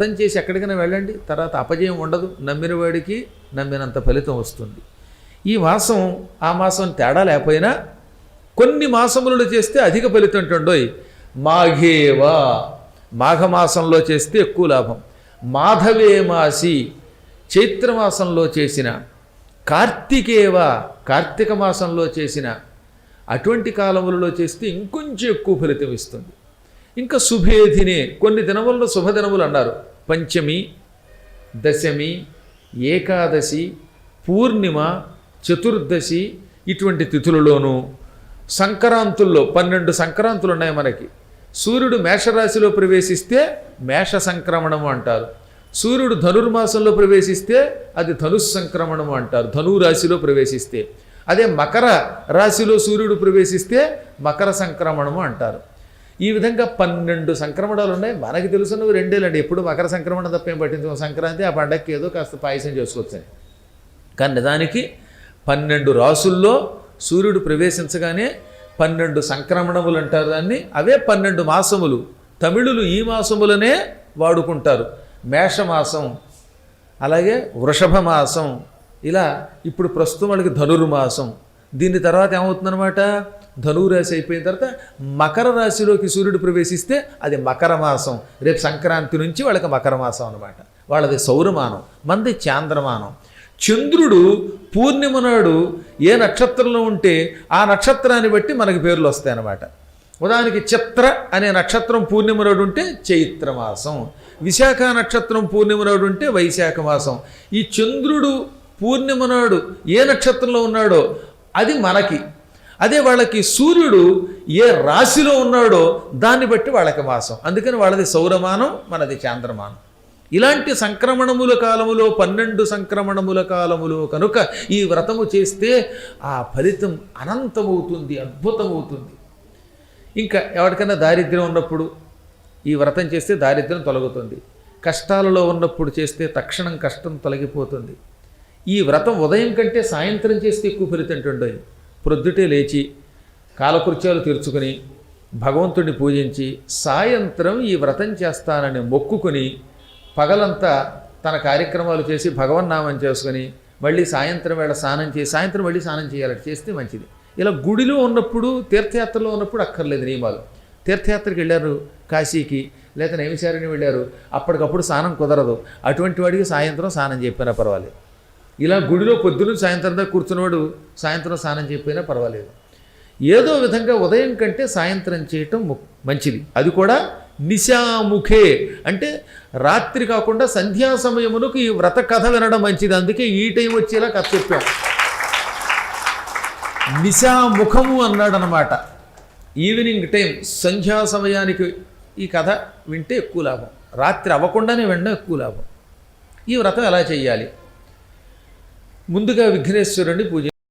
వ్రతం చేసి ఎక్కడికైనా వెళ్ళండి తర్వాత అపజయం ఉండదు. నమ్మిన వాడికి నమ్మినంత ఫలితం వస్తుంది. ఈ మాసం ఆ మాసం తేడా లేకపోయినా కొన్ని మాసములలో చేస్తే అధిక ఫలితం ఉంటుండోయ్. మాఘేవా మాఘమాసంలో చేస్తే ఎక్కువ లాభం. మాధవే మాసి చైత్రమాసంలో చేసిన కార్తీకేవ కార్తీక మాసంలో చేసిన అటువంటి కాలములలో చేస్తే ఇంకొంచెం ఎక్కువ ఫలితం ఇస్తుంది. ఇంకా శుభేధినే కొన్ని దినములను శుభదినములు అన్నారు. పంచమి దశమి ఏకాదశి పూర్ణిమ చతుర్దశి ఇటువంటి తిథులలోనూ సంక్రాంతుల్లో పన్నెండు సంక్రాంతులు ఉన్నాయి మనకి. సూర్యుడు మేషరాశిలో ప్రవేశిస్తే మేష సంక్రమణము అంటారు. సూర్యుడు ధనుర్మాసంలో ప్రవేశిస్తే అది ధనుస్ సంక్రమణము అంటారు. ధనువు రాశిలో ప్రవేశిస్తే. అదే మకర రాశిలో సూర్యుడు ప్రవేశిస్తే మకర సంక్రమణము అంటారు. ఈ విధంగా పన్నెండు సంక్రమణాలు ఉన్నాయి. మనకి నువ్వు రెండేళ్ళండి ఎప్పుడు మకర సంక్రమణ తప్పేం పట్టించుకో. సంక్రాంతి ఆ పండగకి ఏదో కాస్త పాయసం చేసుకోవచ్చని కానీ నిజానికి పన్నెండు రాసుల్లో సూర్యుడు ప్రవేశించగానే పన్నెండు సంక్రమణములు అంటారు దాన్ని. అవే పన్నెండు మాసములు. తమిళులు ఈ మాసములనే వాడుకుంటారు. మేషమాసం అలాగే వృషభ మాసం ఇలా ఇప్పుడు ప్రస్తుతం వాళ్ళకి ధనుర్మాసం. దీని తర్వాత ఏమవుతుందన్నమాట? ధనువు రాశి అయిపోయిన తర్వాత మకర రాశిలోకి సూర్యుడు ప్రవేశిస్తే అది మకర మాసం. రేపు సంక్రాంతి నుంచి వాళ్ళకి మకర మాసం అనమాట వాళ్ళది సౌరమానం మంది చాంద్రమానం. చంద్రుడు పూర్ణిమ నాడు ఏ నక్షత్రంలో ఉంటే ఆ నక్షత్రాన్ని బట్టి మనకి పేర్లు వస్తాయన్నమాట ఉదాహరణకి చిత్ర అనే నక్షత్రం పూర్ణిమ నాడు ఉంటే చైత్రమాసం విశాఖ నక్షత్రం పూర్ణిమ నాడు ఉంటే వైశాఖ మాసం. ఈ చంద్రుడు పూర్ణిమ నాడు ఏ నక్షత్రంలో ఉన్నాడో అది మనకి. అదే వాళ్ళకి సూర్యుడు ఏ రాశిలో ఉన్నాడో దాన్ని బట్టి వాళ్ళకి మాసం. అందుకని వాళ్ళది సౌరమానం మనది చాంద్రమానం. ఇలాంటి సంక్రమణముల కాలములో పన్నెండు సంక్రమణముల కాలములో కనుక ఈ వ్రతము చేస్తే ఆ ఫలితం అనంతమవుతుంది అద్భుతమవుతుంది. ఇంకా ఎవరికైనా దారిద్ర్యం ఉన్నప్పుడు ఈ వ్రతం చేస్తే దారిద్ర్యం తొలగుతుంది. కష్టాలలో ఉన్నప్పుడు చేస్తే తక్షణం కష్టం తొలగిపోతుంది. ఈ వ్రతం ఉదయం కంటే సాయంత్రం చేస్తే ఎక్కువ ఫలితం ఉంటుండయి ప్రొద్దుటే లేచి కాలకృత్యాలు తీర్చుకుని భగవంతుడిని పూజించి సాయంత్రం ఈ వ్రతం చేస్తానని మొక్కుకుని పగలంతా తన కార్యక్రమాలు చేసి భగవన్నామం చేసుకుని మళ్ళీ సాయంత్రం వేళ స్నానం చేసి సాయంత్రం మళ్ళీ స్నానం చేయాలంటే చేస్తే మంచిది. ఇలా గుడిలో ఉన్నప్పుడు తీర్థయాత్రలో ఉన్నప్పుడు అక్కర్లేదు నియమాలు. తీర్థయాత్రకి వెళ్ళారు కాశీకి లేదా నైమిశారిని వెళ్ళారు. అప్పటికప్పుడు స్నానం కుదరదు. అటువంటి వాడికి సాయంత్రం స్నానం చెప్పినా పర్వాలేదు. ఇలా గుడిలో పొద్దున సాయంత్రం దాకా కూర్చున్నవాడు సాయంత్రం స్నానం చెప్పినా పర్వాలేదు. ఏదో విధంగా ఉదయం కంటే సాయంత్రం చేయటం ము- మంచిది. అది కూడా నిశాముఖే. అంటే రాత్రి కాకుండా సంధ్యా సమయమునకు ఈ వ్రత కథ వినడం మంచిది. అందుకే ఈ టైం వచ్చేలా కథ చెప్పాం. నిశాముఖము అన్నాడనమాట ఈవినింగ్ టైం సంధ్యా సమయానికి ఈ కథ వింటే ఎక్కువ లాభం. రాత్రి అవ్వకుండానే వినడం ఎక్కువ లాభం. ఈ వ్రతం ఎలా చేయాలి? ముందుగా విఘ్నేశ్వరుణ్ణి పూజ